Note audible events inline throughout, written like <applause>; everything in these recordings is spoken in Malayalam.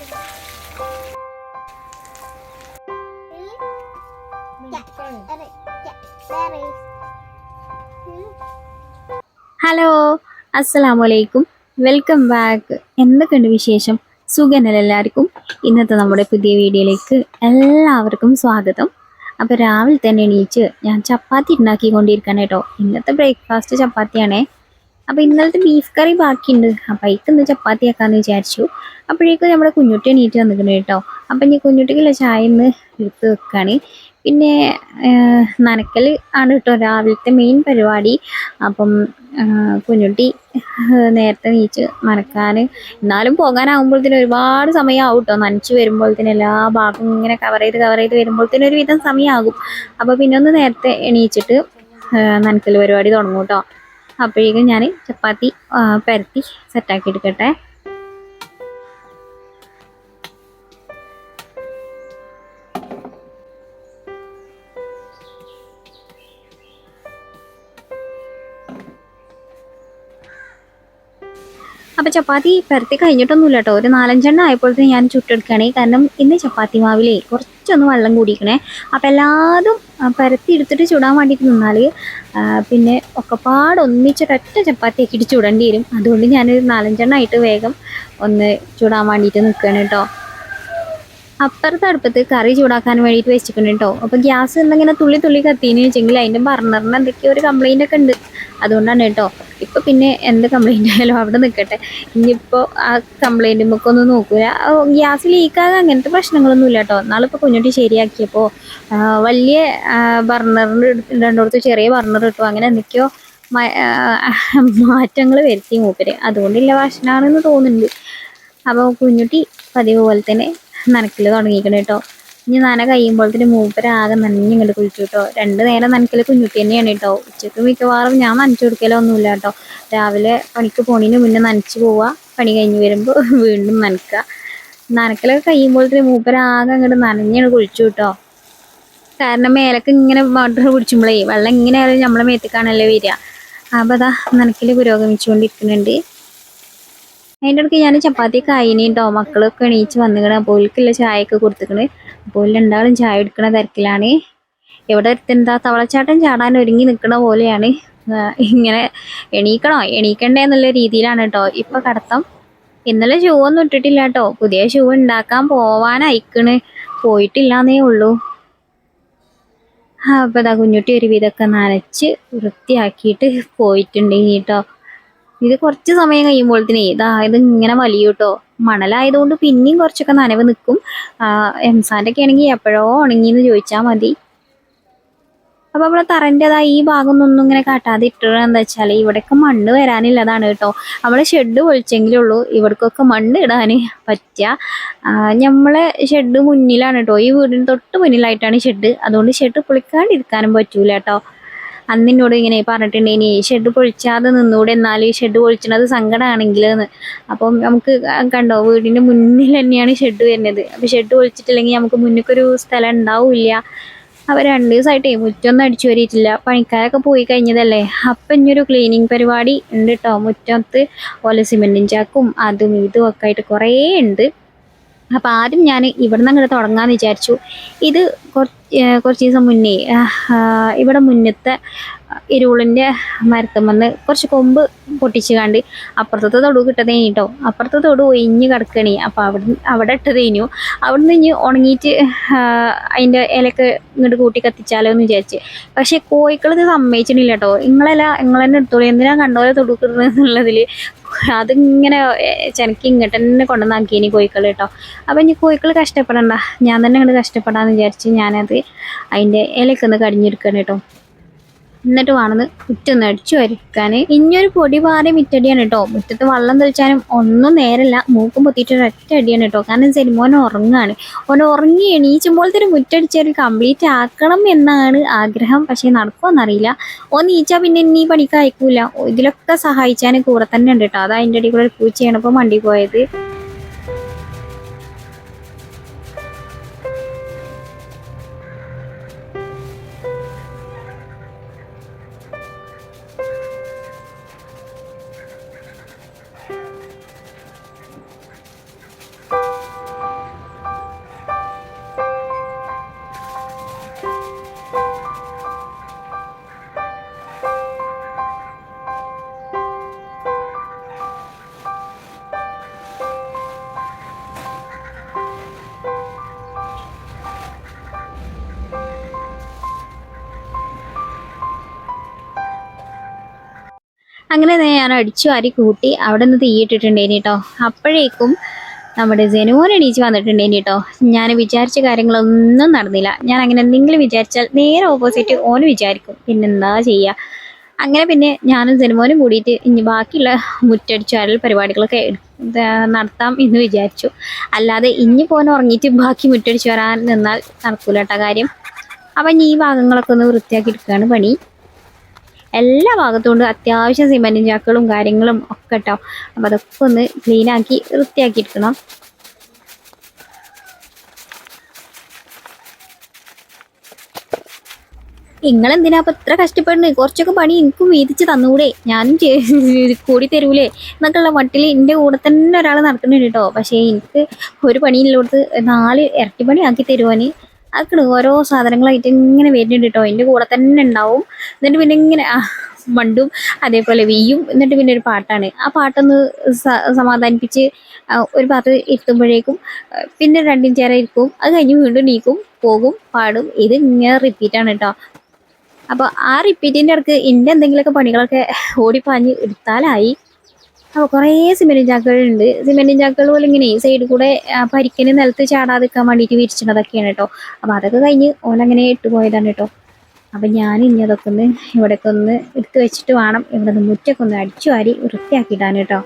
ഹലോ അസ്സലാമു അലൈക്കും വെൽക്കം ബാക്ക്. എന്തൊക്കെയുണ്ട് വിശേഷം? സുഖനല്ല എല്ലാവർക്കും? ഇന്നത്തെ നമ്മുടെ പുതിയ വീഡിയോയിലേക്ക് എല്ലാവർക്കും സ്വാഗതം. അപ്പോൾ രാവിലെ തന്നെ എണീച്ച് ഞാൻ ചപ്പാത്തി ഉണ്ടാക്കിക്കൊണ്ടിരിക്കണം കേട്ടോ. ഇന്നത്തെ ബ്രേക്ക്ഫാസ്റ്റ് ചപ്പാത്തിയാണേ. അപ്പോൾ ഇന്നലത്തെ ബീഫ് കറി ബാക്കിയുണ്ട്. അപ്പോൾ അതിക്ക് ഇന്ന് ചപ്പാത്തി ആക്കാമെന്ന് വിചാരിച്ചു. അപ്പോഴേക്കും നമ്മുടെ കുഞ്ഞുട്ടി എണീറ്റ് വന്നിട്ടുണ്ട് കേട്ടോ. അപ്പം ഞാൻ കുഞ്ഞുട്ടിക്കുള്ള ചായ ഇന്ന് എടുത്ത് വെക്കുകയാണ് പിന്നെ നനക്കൽ ആണ് കേട്ടോ രാവിലത്തെ മെയിൻ പരിപാടി. അപ്പം കുഞ്ഞുട്ടി നേരത്തെ നീച്ച് നനക്കാൻ എന്നാലും പോകാനാകുമ്പോഴത്തേനും ഒരുപാട് സമയമാവും കേട്ടോ. നനച്ച് വരുമ്പോഴത്തേന് എല്ലാ ഭാഗവും ഇങ്ങനെ കവർ ചെയ്ത് കവർ ചെയ്ത് വരുമ്പോഴത്തേന് ഒരുവിധം സമയമാകും അപ്പോൾ പിന്നെ ഒന്ന് നേരത്തെ എണീച്ചിട്ട് നനക്കൽ പരിപാടി തുടങ്ങും കേട്ടോ. അപ്പോഴേക്കും ഞാൻ ചപ്പാത്തി പരത്തി സെറ്റാക്കി എടുക്കട്ടെ. അപ്പോൾ ചപ്പാത്തി പരത്തി കഴിഞ്ഞിട്ടൊന്നുമില്ല കേട്ടോ ഒരു നാലഞ്ചെണ്ണം ആയപ്പോഴത്തേന് ഞാൻ ചുട്ടെടുക്കുകയാണ്. കാരണം ഇന്ന് ചപ്പാത്തി മാവിലേ കുറച്ചൊന്ന് വെള്ളം കൂടിക്കണേ അപ്പോൾ എല്ലാതും പരത്തി എടുത്തിട്ട് ചുടാൻ വേണ്ടിയിട്ട് നിന്നാൽ പിന്നെ ഒക്കെപ്പാട് ഒന്നിച്ചൊരൊറ്റ ചപ്പാത്തി ആക്കിയിട്ട് ചുടേണ്ടി വരും. അതുകൊണ്ട് ഞാനൊരു നാലഞ്ചെണ്ണം ആയിട്ട് വേഗം ഒന്ന് ചുടാൻ വേണ്ടിയിട്ട് നിൽക്കുകയാണ് കേട്ടോ. അപ്പുറത്തെ അടുപ്പത്ത് കറി ചൂടാക്കാൻ വേണ്ടിയിട്ട് വെച്ചിട്ടുണ്ട് കേട്ടോ. അപ്പോൾ ഗ്യാസ് എന്തെങ്കിലും തുള്ളി തുള്ളി കത്തിയെന്ന് വെച്ചെങ്കിൽ അതിന്റെ ബർണറിന് എന്തൊക്കെയോ ഒരു ഒക്കെ ഉണ്ട്. അതുകൊണ്ടാണ് കേട്ടോ. ഇപ്പോൾ പിന്നെ എന്ത് കംപ്ലൈന്റ് ആയാലും അവിടെ നിൽക്കട്ടെ ഇനിയിപ്പോൾ ആ കംപ്ലൈന്റ് നമുക്കൊന്നും നോക്കൂല. ഗ്യാസ് ലീക്കാകെ അങ്ങനത്തെ പ്രശ്നങ്ങളൊന്നും ഇല്ല കേട്ടോ. നാളിപ്പോൾ കുഞ്ഞുട്ടി ശരിയാക്കിയപ്പോൾ വലിയ ബർണറിന്റെ രണ്ടിടത്ത് ചെറിയ ബർണർ ഇട്ടു. അങ്ങനെ എന്തൊക്കെയോ മാറ്റങ്ങൾ വരുത്തി മൂപ്പര്. അതുകൊണ്ടില്ല ഭക്ഷണമാണെന്ന് തോന്നുന്നുണ്ട്. അപ്പോൾ കുഞ്ഞുട്ടി പതിവ് പോലെ തന്നെ നനക്കൽ തുടങ്ങിയിരിക്കണം കേട്ടോ. ഇനി നന കഴിയുമ്പോഴത്തേന് മൂപ്പരാകെ നനഞ്ഞ് ഇങ്ങോട്ട് കുളിച്ചു കേട്ടോ രണ്ട് നേരം നനക്കൽ കുഞ്ഞുട്ടി തന്നെയാണ് കേട്ടോ ഉച്ചയ്ക്ക് മിക്കവാറും ഞാൻ നനച്ചു കൊടുക്കലൊന്നുമില്ല കേട്ടോ രാവിലെ പണിക്ക് പോണിന് മുന്നേ നനച്ച് പോവുക പണി കഴിഞ്ഞ് വരുമ്പോൾ <laughs> വീണ്ടും നനക്കുക നനക്കലൊക്കെ കഴിയുമ്പോഴത്തേന് മൂപ്പരാകെ അങ്ങോട്ട് നനഞ്ഞാണ് കുളിച്ചു കേട്ടോ കാരണം മേലൊക്കെ ഇങ്ങനെ വാട്ടർ കുടിച്ചുമ്പോഴേ വെള്ളം ഇങ്ങനെ ആയാലും നമ്മളെ മേത്തേക്കാണല്ലേ വരിക അപ്പോൾ അതാ നനക്കൽ പുരോഗമിച്ചുകൊണ്ടിരിക്കുന്നുണ്ട്. അതിന്റെ ഇടയ്ക്ക് ഞാൻ ചപ്പാത്തിയൊക്കെ ആയിനി കേട്ടോ മക്കളൊക്കെ എണീച്ച് വന്നിക്കണ. അപ്പോൾ ഓൽക്കുള്ള ചായയൊക്കെ കൊടുത്തിക്കണ്. അപ്പോൾ രണ്ടാളും ചായ എടുക്കണ തിരക്കിലാണ്. എവിടെ എന്താ തവളച്ചാട്ടം ചാടാൻ ഒരുങ്ങി നിൽക്കണ പോലെയാണ്. ഇങ്ങനെ എണീക്കണോ? എണീക്കണ്ടേ എന്നുള്ള രീതിയിലാണ് കേട്ടോ ഇപ്പൊ കടത്തം. ഇന്നലെ ഷൂ ഒന്നും ഇട്ടിട്ടില്ല കേട്ടോ പുതിയ ഷൂ ഉണ്ടാക്കാൻ പോവാനയക്കണ്. പോയിട്ടില്ലാന്നേ ഉള്ളൂ. അപ്പം ഇതാ കുഞ്ഞുട്ടി ഒരു വിധമൊക്കെ നനച്ച് വൃത്തിയാക്കിയിട്ട് പോയിട്ടുണ്ട് കേട്ടോ ഇത് കുറച്ച് സമയം കഴിയുമ്പോഴത്തേനേ ഇതാ ഇത് ഇങ്ങനെ വലിയ കേട്ടോ മണലായതുകൊണ്ട് പിന്നെയും കുറച്ചൊക്കെ നനവ് നിൽക്കും. എംസാന്റെ ഒക്കെ ആണെങ്കിൽ എപ്പോഴോ ഉണങ്ങിയെന്ന് ചോദിച്ചാൽ മതി. അപ്പോൾ നമ്മൾ തറന്റെതാ ഈ ഭാഗം ഒന്നും ഇങ്ങനെ കാട്ടാതെ ഇട്ടത് എന്താ വെച്ചാൽ ഇവിടെയൊക്കെ മണ്ണ് വരാനില്ലതാണ് കേട്ടോ. നമ്മളെ ഷെഡ് പൊളിച്ചെങ്കിലുള്ളൂ ഇവിടേക്കൊക്കെ മണ്ണ് ഇടാൻ പറ്റുക. നമ്മളെ ഷെഡ് മുന്നിലാണ് കേട്ടോ. ഈ വീടിന് തൊട്ട് മുന്നിലായിട്ടാണ് ഷെഡ്. അതുകൊണ്ട് ഷെഡ് പൊളിക്കാണ്ടിരിക്കാനും പറ്റൂല കേട്ടോ. അന്ന് എന്നോട് ഇങ്ങനെ പറഞ്ഞിട്ടുണ്ട് ഈ ഷെഡ് പൊളിച്ചാതെ നിന്നൂടെ എന്നാൽ ഈ ഷെഡ് പൊളിച്ചണത് സങ്കടമാണെങ്കിൽ എന്ന് അപ്പം നമുക്ക് കണ്ടോ വീടിന്റെ മുന്നിൽ തന്നെയാണ് ഷെഡ് വരുന്നത്. അപ്പം ഷെഡ് പൊളിച്ചിട്ടില്ലെങ്കിൽ നമുക്ക് മുന്നിക്കൊരു സ്ഥലം ഉണ്ടാവില്ല. അപ്പോൾ രണ്ട് ദിവസമായിട്ടേ മുറ്റമൊന്നും അടിച്ചു വരിയിട്ടില്ല. പണിക്കാരൊക്കെ പോയി കഴിഞ്ഞതല്ലേ? അപ്പം ഇനിയൊരു ക്ലീനിങ് പരിപാടി ഉണ്ട് കേട്ടോ മുറ്റത്ത് ഓല സിമെന്റും ചാക്കും അതും ഇതും ഒക്കെ ആയിട്ട് കുറേ ഉണ്ട്. അപ്പോൾ ആദ്യം ഞാൻ ഇവിടുന്ന് അങ്ങോട്ട് തുടങ്ങാമെന്ന് വിചാരിച്ചു. ഇത് കുറച്ച് ദിവസം മുന്നേ ഇവിടെ മുന്നത്തെ ഇരുളിന്റെ വന്ന് കുറച്ച് കൊമ്പ് പൊട്ടിച്ച് കണ്ട് അപ്പുറത്തെ തൊടു കിട്ടതേ കേട്ടോ അപ്പുറത്തെ തൊടു ഒഴിഞ്ഞ് കിടക്കണേ. അപ്പോൾ അവിടെ അവിടെ ഇട്ടതേനു നിന്ന് ഇനി ഉണങ്ങിയിട്ട് അതിന്റെ ഇലക്ക് ഇങ്ങോട്ട് കൂട്ടി കത്തിച്ചാലോ എന്ന് വിചാരിച്ച്. പക്ഷേ കോഴിക്കളിത് സമ്മതിച്ചിട്ടില്ല കേട്ടോ നിങ്ങളെല്ലാം നിങ്ങൾ എടുത്തോളൂ. എന്തിനാ കണ്ടോലെ തൊടുക്കുന്നത് അതിങ്ങനെ ചെനക്ക് ഇങ്ങോട്ട് തന്നെ കൊണ്ടുവന്നാക്കി ഇനി കോഴിക്കൾ കേട്ടോ. അപ്പം ഇനി കോഴിക്കൾ കഷ്ടപ്പെടണ്ട. ഞാൻ തന്നെ അങ്ങോട്ട് കഷ്ടപ്പെടാമെന്ന് വിചാരിച്ച് ഞാനത് അതിന്റെ ഇലയ്ക്കൊന്ന് കടിഞ്ഞെടുക്കണം കേട്ടോ. എന്നിട്ട് വേണമെന്ന് മുറ്റൊന്ന് അടിച്ചു വരയ്ക്കാൻ ഇനിയൊരു പൊടി പാറി മിറ്റടിയാണ് കേട്ടോ മുറ്റത്ത് വെള്ളം തെളിച്ചാലും ഒന്നും നേരല്ല. മൂക്കും പൊത്തിയിട്ട് ഒരൊറ്റ അടിയാണ് കേട്ടോ കാരണം സെലിമോൻ ഉറങ്ങാണ്. ഓൻ ഉറങ്ങി എണീച്ചുമ്പോഴത്തെ ഒരു മുറ്റടിച്ചൊരു കംപ്ലീറ്റ് ആക്കണം എന്നാണ് ആഗ്രഹം. പക്ഷേ നടക്കുമെന്നറിയില്ല ഓൻ നീച്ചാൽ പിന്നെ ഇനി പണിക്ക് അയക്കൂല. ഇതിലൊക്കെ സഹായിച്ചാൽ കൂടെ തന്നെ ഉണ്ട് കേട്ടോ അതാ അതിന്റെ അടിയിൽ കൂടെ ഒരു പൂച്ചയാണ് ഇപ്പോൾ മണ്ടി പോയത്. അങ്ങനെ ഞാൻ അടിച്ചു വാരി കൂട്ടി അവിടെ നിന്ന് തീയിട്ടിട്ടുണ്ടേനി കേട്ടോ അപ്പോഴേക്കും നമ്മുടെ ജനുവോൻ എണീച്ച് വന്നിട്ടുണ്ടേനി കേട്ടോ ഞാൻ വിചാരിച്ച കാര്യങ്ങളൊന്നും നടന്നില്ല. ഞാൻ അങ്ങനെ എന്തെങ്കിലും വിചാരിച്ചാൽ നേരെ ഓപ്പോസിറ്റ് ഓന് വിചാരിക്കും. പിന്നെന്താ ചെയ്യുക അങ്ങനെ പിന്നെ ഞാനും ജനുമോനും കൂടിയിട്ട് ഇനി ബാക്കിയുള്ള മുറ്റടിച്ചു അരൽ പരിപാടികളൊക്കെ നടത്താം എന്ന് വിചാരിച്ചു. അല്ലാതെ ഇനി പോകാൻ ഉറങ്ങിയിട്ട് ബാക്കി മുറ്റടിച്ചു വരാൻ നിന്നാൽ നടക്കൂല കേട്ടോ കാര്യം. അപ്പം ഇനി ഈ ഭാഗങ്ങളൊക്കെ ഒന്ന് വൃത്തിയാക്കി എടുക്കുകയാണ് പണി. എല്ലാ ഭാഗത്തുകൊണ്ട് അത്യാവശ്യം സിമെന്റും ചാക്കുകളും കാര്യങ്ങളും ഒക്കെ കേട്ടോ അപ്പം അതൊക്കെ ഒന്ന് ക്ലീനാക്കി വൃത്തിയാക്കി എടുക്കണം നിങ്ങൾ എന്തിനാ അപ്പം ഇത്ര കഷ്ടപ്പെടുന്നത് കുറച്ചൊക്കെ പണി എനിക്കും വീതിച്ച് തന്നുകൂടെ ഞാനും കൂടി തരൂലേ എന്നൊക്കെയുള്ള മട്ടിൽ എന്റെ കൂടെ തന്നെ ഒരാൾ നടക്കുന്നുണ്ട് കേട്ടോ. പക്ഷേ എനിക്ക് ഒരു പണിയില്ലോടത്ത് നാല് ഇരട്ടി പണി ആക്കി തരുവാന് അതൊക്കെ ഓരോ സാധനങ്ങളായിട്ട് ഇങ്ങനെ വരുന്നുണ്ട് കേട്ടോ. എന്റെ കൂടെ തന്നെ ഉണ്ടാവും. എന്നിട്ട് പിന്നെ ഇങ്ങനെ മണ്ടും അതേപോലെ വീയും. എന്നിട്ട് പിന്നെ ഒരു പാട്ടാണ്. ആ പാട്ടൊന്ന് സമാധാനിപ്പിച്ച് ഒരു പാട്ട് ഇരുത്തുമ്പോഴേക്കും പിന്നെ രണ്ടും ചേര ഇരിക്കും. അത് കഴിഞ്ഞ് വീണ്ടും നീക്കും പോകും പാടും. ഇത് ഇങ്ങനെ റിപ്പീറ്റാണ് കേട്ടോ. അപ്പോൾ ആ റിപ്പീറ്റിന്റെ ഇടയ്ക്ക് എന്റെ എന്തെങ്കിലുമൊക്കെ പണികളൊക്കെ ഓടിപ്പാഞ്ഞ് എടുത്താലായി. അപ്പോൾ കുറേ സിമെന്റ് ചാക്കുകളുണ്ട്. സിമെന്റ് ചാക്കുകൾ പോലെ ഇങ്ങനെ സൈഡിൽ കൂടെ പരിക്കന് നിലത്ത് ചാടാതെ നിൽക്കാൻ വേണ്ടിയിട്ട് വിരിച്ചിട്ടതൊക്കെയാണ് കേട്ടോ അപ്പോൾ അതൊക്കെ കഴിഞ്ഞ് ഓനങ്ങനെ ഇട്ട് പോയതാണ് കേട്ടോ അപ്പം ഞാൻ ഇനി അതൊക്കെ ഒന്ന് ഇവിടെയൊക്കെ ഒന്ന് എടുത്ത് വെച്ചിട്ട് വേണം. ഇവിടെ നിന്ന് മുറ്റൊക്കെ ഒന്ന് അടിച്ചു വാരി വൃത്തിയാക്കിയിട്ടാണ് കേട്ടോ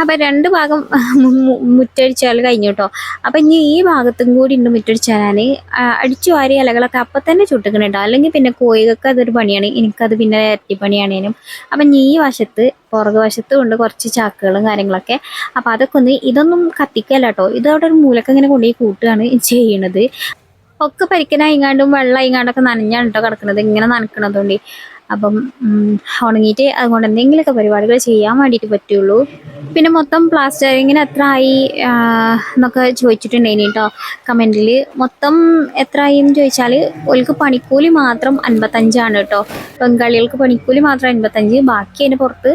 അപ്പം രണ്ട് ഭാഗം മുറ്റടിച്ചാൽ കഴിഞ്ഞു കേട്ടോ. അപ്പം ഇനി ഈ ഭാഗത്തും കൂടി ഉണ്ട് മുറ്റടിച്ചാൽ അടിച്ചു വാരി ഇലകളൊക്കെ അപ്പം തന്നെ ചുട്ടുക്കണുണ്ടോ. അല്ലെങ്കിൽ പിന്നെ കോഴികൾക്ക് അതൊരു പണിയാണ്. എനിക്കത് പിന്നെ ഇരട്ടി പണിയാണേനും അപ്പം ഇനി ഈ വശത്ത് പുറകു വശത്തും ഉണ്ട് കുറച്ച് ചാക്കുകളും കാര്യങ്ങളൊക്കെ. അപ്പം അതൊക്കെ ഒന്ന് ഇതൊന്നും കത്തിക്കല്ല കേട്ടോ. ഇതവിടെ ഒരു മൂലക്ക് ഇങ്ങനെ കൊണ്ടുപോയി കൂട്ടുകയാണ് ചെയ്യണത്. ഒക്കെ പരിക്കനായിങ്ങാണ്ടും വെള്ളമായിങ്ങാണ്ടൊക്കെ നനഞ്ഞാണ് കേട്ടോ കിടക്കുന്നത് ഇങ്ങനെ നനക്കണതുകൊണ്ട്. അപ്പം ഉണങ്ങിയിട്ട് അതുകൊണ്ട് എന്തെങ്കിലുമൊക്കെ പരിപാടികൾ ചെയ്യാൻ വേണ്ടിയിട്ട് പറ്റുള്ളൂ. പിന്നെ മൊത്തം പ്ലാസ്റ്ററിങ്ങിന് എത്ര ആയി എന്നൊക്കെ ചോദിച്ചിട്ടുണ്ടായിനി കേട്ടോ കമന്റിൽ മൊത്തം എത്ര ആയി എന്ന് ചോദിച്ചാൽ ഓൾക്ക് പണിക്കൂലി മാത്രം അൻപത്തഞ്ചാണ് കേട്ടോ ബംഗാളികൾക്ക് പണിക്കൂലി മാത്രം അൻപത്തഞ്ച്. ബാക്കി അതിന് പുറത്ത്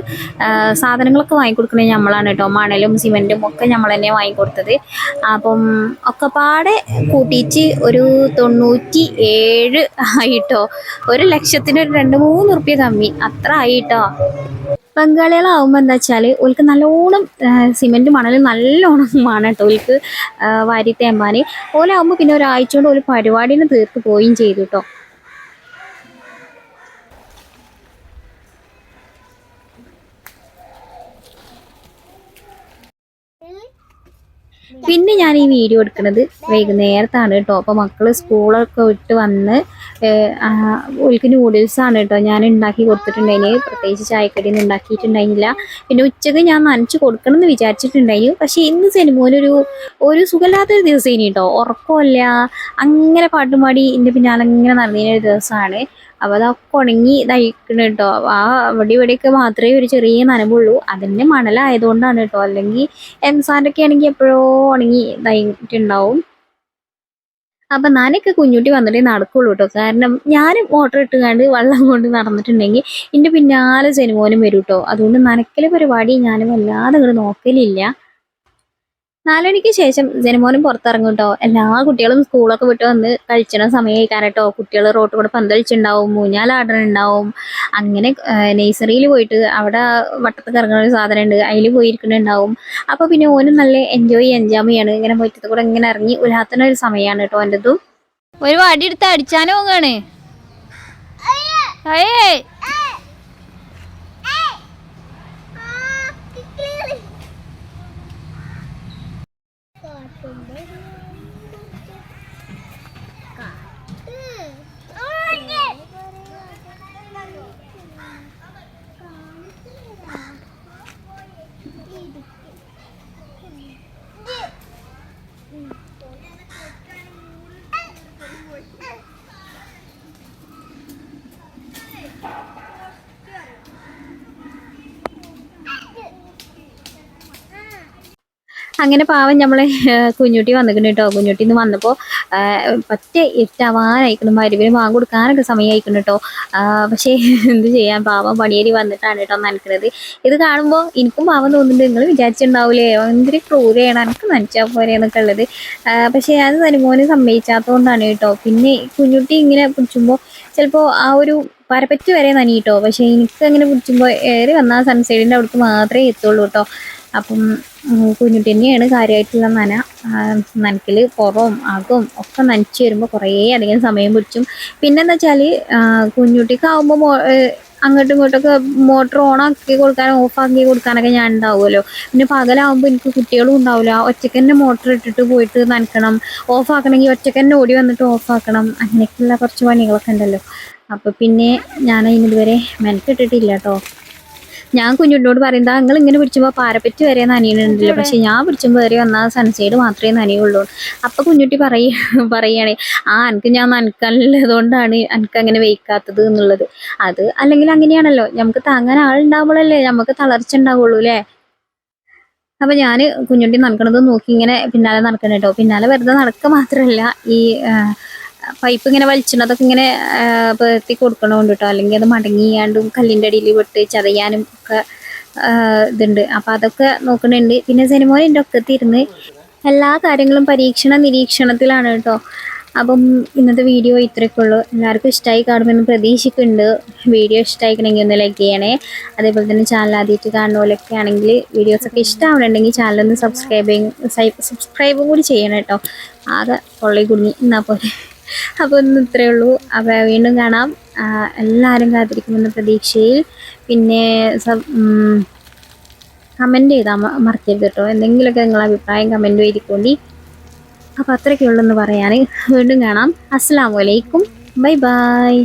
സാധനങ്ങളൊക്കെ വാങ്ങിക്കൊടുക്കുന്നത് നമ്മളാണ് കേട്ടോ മണലും സിമെന്റും ഒക്കെ നമ്മൾ തന്നെ വാങ്ങിക്കൊടുത്തത്. അപ്പം ഒക്കെ ഒക്കെപ്പാടെ കൂട്ടിയിട്ട് ഒരു തൊണ്ണൂറ്റി ഏഴ് ആയിട്ടോ ഒരു ലക്ഷത്തിന് ഒരു രണ്ട് മൂന്ന് റുപ്യ കമ്മി. അത്ര ആയിട്ടോ? ബംഗാളികളാവുമ്പോൾ എന്താ വെച്ചാൽ ഓൽക്ക് നല്ലോണം സിമെന്റ് മണൽ നല്ലോണം മണം കേട്ടോ ഓൽക്ക് വാരി തേമ്പാൻ ഓലാവുമ്പോൾ പിന്നെ ഒരാഴ്ച കൊണ്ട് ഒരു പരിപാടിനെ തീർത്ത് പോവുകയും ചെയ്തു കേട്ടോ പിന്നെ ഞാൻ ഈ വീഡിയോ എടുക്കുന്നത് വൈകുന്നേരത്താണ് കേട്ടോ അപ്പോൾ മക്കൾ സ്കൂളൊക്കെ വിട്ട് വന്ന് നൂഡിൽസാണ് ഓൾക്ക് നൂഡിൽസ് ആണ് കേട്ടോ ഞാൻ ഉണ്ടാക്കി കൊടുത്തിട്ടുണ്ടായിന്. പ്രത്യേകിച്ച് ചായക്കടി ഒന്നും ഉണ്ടാക്കിയിട്ടുണ്ടായില്ല പിന്നെ ഉച്ചയ്ക്ക് ഞാൻ നനച്ച് കൊടുക്കണം എന്ന് വിചാരിച്ചിട്ടുണ്ടായിരുന്നു പക്ഷേ ഇന്ന് സിനിമോനൊരു ഒരു സുഖമില്ലാത്തൊരു ദിവസം ഇനി കേട്ടോ ഉറക്കമില്ല അങ്ങനെ പാട്ടുപാടി എന്റെ പിന്നാലെ ഇങ്ങനെ നടന്നതിനൊരു ദിവസമാണ് അപ്പോൾ അതൊക്കെ ഉണങ്ങി തയ്ക്കണം കേട്ടോ. ആ അവിടെ ഇവിടെയൊക്കെ മാത്രമേ ഒരു ചെറിയ നനവുള്ളൂ. അതിന്റെ മണലായതുകൊണ്ടാണ് കേട്ടോ. അല്ലെങ്കിൽ എംസാന്റെയൊക്കെ ആണെങ്കിൽ എപ്പോഴോ ഉണങ്ങി ഇതായിട്ടുണ്ടാവും. അപ്പം ഞാനൊക്കെ കുഞ്ഞുട്ടി വന്നിട്ടേ നടക്കുള്ളൂ കേട്ടോ. കാരണം ഞാനും മോട്ടർ ഇട്ടുകാണ്ട് വെള്ളം കൊണ്ട് നടന്നിട്ടുണ്ടെങ്കിൽ എന്റെ പിന്നാലെ ജനുമോനും വരും കേട്ടോ. അതുകൊണ്ട് നനക്കൽ പരിപാടി ഞാനും വല്ലാതെ അങ്ങോട്ട് നോക്കലില്ല. നാലണിക്ക് ശേഷം ജനമോനും പുറത്തിറങ്ങും കേട്ടോ എല്ലാ കുട്ടികളും സ്കൂളൊക്കെ വിട്ട് വന്ന് കഴിച്ചണ സമയമായിക്കാൻ കേട്ടോ കുട്ടികൾ റോട്ടിൽ കൂടെ പന്തളിച്ചുണ്ടാവും മൂഞ്ഞാലാടണുണ്ടാവും അങ്ങനെ നേഴ്സറിയിൽ പോയിട്ട് അവിടെ വട്ടത്ത് കറങ്ങുന്ന ഒരു സാധനം ഉണ്ട് അതിൽ പോയിരിക്കുന്നുണ്ടാവും അപ്പോൾ പിന്നെ ഓനും നല്ല എൻജോയ് എൻജാമ് ചെയ്യാണ് ഇങ്ങനെ മുറ്റത്ത് കൂടെ ഇങ്ങനെ ഇറങ്ങി ഉലാത്തുന്ന ഒരു സമയമാണ് കേട്ടോ എന്റെ ഒരു വടി എടുത്ത് അടിച്ചാനോ പോകാണ്? അയ്യേ. അങ്ങനെ പാവം നമ്മളെ കുഞ്ഞുട്ടി വന്നിട്ടുണ്ട് കേട്ടോ. കുഞ്ഞുട്ടി നിന്ന് വന്നപ്പോൾ പറ്റ എട്ടാവാനായിക്കണം മരുവിന് വാങ്ങി കൊടുക്കാനൊക്കെ സമയമായിക്കണം കേട്ടോ. പക്ഷേ എന്ത് ചെയ്യാൻ പാവം പണിയേരി വന്നിട്ടാണ് കേട്ടോ നനക്കുന്നത് ഇത് കാണുമ്പോൾ എനിക്കും പാവം തോന്നുന്നുണ്ട്. നിങ്ങൾ വിചാരിച്ചിട്ടുണ്ടാവില്ലേ ഭയങ്കര ക്രൂരയാണ്. എനിക്ക് നനച്ചാൽ പോരെ എന്നൊക്കെ ഉള്ളത് പക്ഷേ അത് തനിമോന് സമ്മതിച്ചാത്തതുകൊണ്ടാണ് കേട്ടോ. പിന്നെ കുഞ്ഞുട്ടി ഇങ്ങനെ പിടിച്ചുമ്പോൾ ചിലപ്പോൾ ആ ഒരു പരപ്പറ്റ് വരെ നനിയിട്ടോ പക്ഷേ എനിക്ക് അങ്ങനെ പിടിച്ചുമ്പോൾ ഏറി വന്നാൽ സൺസൈഡിന്റെ അവിടേക്ക് മാത്രമേ എത്തുള്ളൂ കേട്ടോ. അപ്പം ഉം, കുഞ്ഞുട്ടി തന്നെയാണ് കാര്യമായിട്ടുള്ള നന നനക്കിൽ പുറവും അകവും ഒക്കെ നനച്ച് വരുമ്പോൾ കുറേ അധികം സമയം പിടിച്ചും. പിന്നെന്താ വെച്ചാൽ കുഞ്ഞുട്ടിക്കാവുമ്പോൾ മോ അങ്ങോട്ടും ഇങ്ങോട്ടൊക്കെ മോട്ടർ ഓൺ ആക്കി കൊടുക്കാനും ഓഫ് ആക്കി കൊടുക്കാനൊക്കെ ഞാൻ ഉണ്ടാവുമല്ലോ. പിന്നെ പകലാവുമ്പോൾ എനിക്ക് കുട്ടികളും ഉണ്ടാവില്ല. ഒറ്റയ്ക്ക് തന്നെ മോട്ടർ ഇട്ടിട്ട് പോയിട്ട് നനക്കണം. ഓഫ് ആക്കണമെങ്കിൽ ഒറ്റയ്ക്ക് തന്നെ ഓടി വന്നിട്ട് ഓഫ് ആക്കണം അങ്ങനെയൊക്കെയുള്ള കുറച്ച് പണികളൊക്കെ ഉണ്ടല്ലോ. അപ്പോൾ പിന്നെ ഞാൻ അതിനിതുവരെ മെനക്കെട്ടിട്ടില്ല കേട്ടോ. ഞാൻ കുഞ്ഞുണ്ടോട് പറയുന്നത് നിങ്ങൾ ഇങ്ങനെ പിടിച്ചുമ്പോൾ പാരപ്പറ്റ് വരെ നനയുന്നുണ്ടല്ലോ പക്ഷെ ഞാൻ പിടിച്ചുമ്പോൾ വരെ വന്നാൽ സൺസൈഡ് മാത്രമേ നനയുള്ളൂ അപ്പൊ കുഞ്ഞുട്ടി പറയ പറയുകയാണെ ആ എനിക്ക് ഞാൻ നനക്കാനുള്ളതുകൊണ്ടാണ് എനിക്ക് അങ്ങനെ വെയ്ക്കാത്തത് എന്നുള്ളത്. അത് അല്ലെങ്കിൽ അങ്ങനെയാണല്ലോ. നമുക്ക് താങ്ങാൻ ആളുണ്ടാവുമ്പോഴല്ലേ നമുക്ക് തളർച്ച ഉണ്ടാവുള്ളൂ അല്ലേ അപ്പൊ ഞാൻ കുഞ്ഞുണ്ടി നടക്കണത് നോക്കി ഇങ്ങനെ പിന്നാലെ നടക്കണം കേട്ടോ പിന്നാലെ വെറുതെ നടക്കുക മാത്രമല്ല ഈ പൈപ്പ് ഇങ്ങനെ വലിച്ചണതൊക്കെ ഇങ്ങനെ പേർത്തി കൊടുക്കണോ കേട്ടോ അല്ലെങ്കിൽ അത് മടങ്ങിയാണ്ടും കല്ലിന്റെ അടിയിൽ വിട്ട് ചതയാനും ഒക്കെ ഇതുണ്ട്. അപ്പം അതൊക്കെ നോക്കണുണ്ട്. പിന്നെ സിനിമോൻ എന്റെ ഒക്കത്തിരുന്ന് എല്ലാ കാര്യങ്ങളും പരീക്ഷണ നിരീക്ഷണത്തിലാണ് കേട്ടോ അപ്പം ഇന്നത്തെ വീഡിയോ ഇത്രയൊക്കെ ഉള്ളൂ. എല്ലാവർക്കും ഇഷ്ടമായി കാണുമെന്ന് പ്രതീക്ഷിക്കുന്നുണ്ട്. വീഡിയോ ഇഷ്ടമായിക്കണമെങ്കിൽ ഒന്ന് ലൈക്ക് ചെയ്യണേ. അതേപോലെ തന്നെ ചാനൽ ആദ്യമായിട്ട് കാണുന്നവരൊക്കെ ആണെങ്കിൽ വീഡിയോസൊക്കെ ഇഷ്ടമാവണമെങ്കിൽ ചാനലൊന്ന് സബ്സ്ക്രൈബ് ചെയ്യും. സബ്സ്ക്രൈബും കൂടി ചെയ്യണം കേട്ടോ ആകെ പൊള്ളി കുടുങ്ങി. എന്നാൽ പോലെ. അപ്പോൾ ഇന്ന് ഇത്രയേ ഉള്ളൂ. അപ്പോൾ വീണ്ടും കാണാം. എല്ലാവരും കാത്തിരിക്കുമെന്ന പ്രതീക്ഷയിൽ. പിന്നെ കമന്റ് ചെയ്താൽ മറക്കരുത് കേട്ടോ. എന്തെങ്കിലുമൊക്കെ നിങ്ങളുടെ അഭിപ്രായം കമന്റ് ചെയ്തിക്കൊണ്ടി അപ്പോൾ അത്രയൊക്കെ ഉള്ളൂ എന്ന് പറയാൻ വീണ്ടും കാണാം. അസ്സാം വലൈക്കും ബൈ ബൈ.